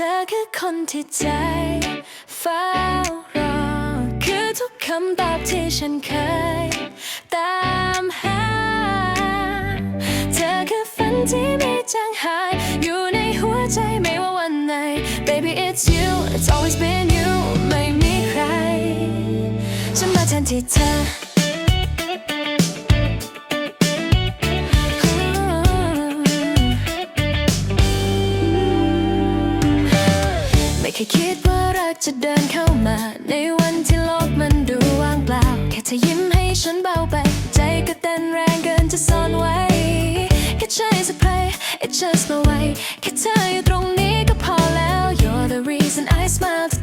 ธอคือคนที่ใจเฝ้ารอ คือทุกคำตอบที่ฉันเคย ตามหา เธอคือฝันที่ไม่จางหาย อยู่ในหัวใจไม่ว่าวันไหน Baby it's you it's always been you ไม่มีใคร ฉันมาแทนที่เธอ แค่คิดว่ารักจะเดินเข้ามา ในวันที่โลกมันดูว่างเปล่า แค่เธอยิ้มให้ฉันเบาไป ใจก็เต้นแรงเกินจะซ่อนไว้ แค่ใจสะพรย์ it's just no way แค่เธออยู่ตรงนี้ก็พอแล้ว You're the reason I smile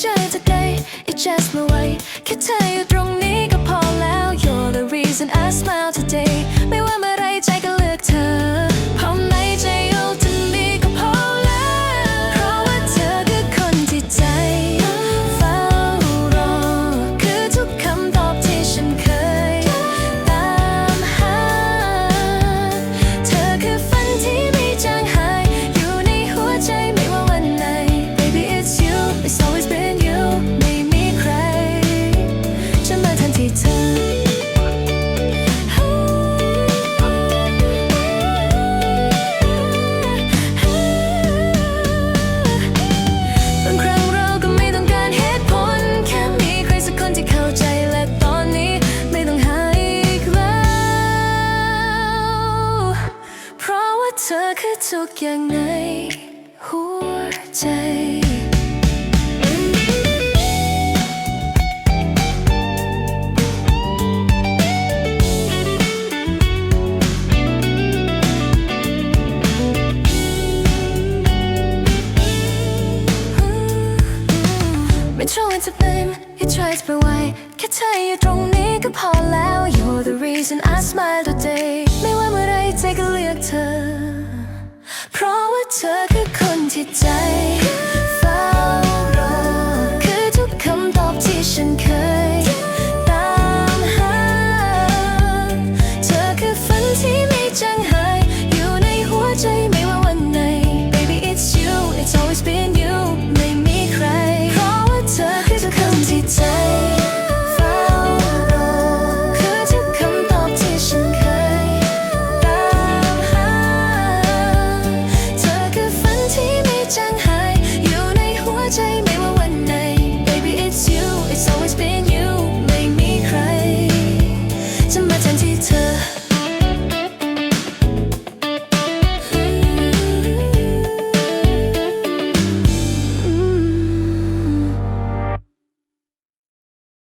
ได้เจอ today it just no way แค่เธออยู่ ทุกอย่างในหัวใจไม่ชวนจะเป็น you try to be why แค่เธออยู่ตรงนี้ก็พอแล้ว You're the reason I smile ที่ใจ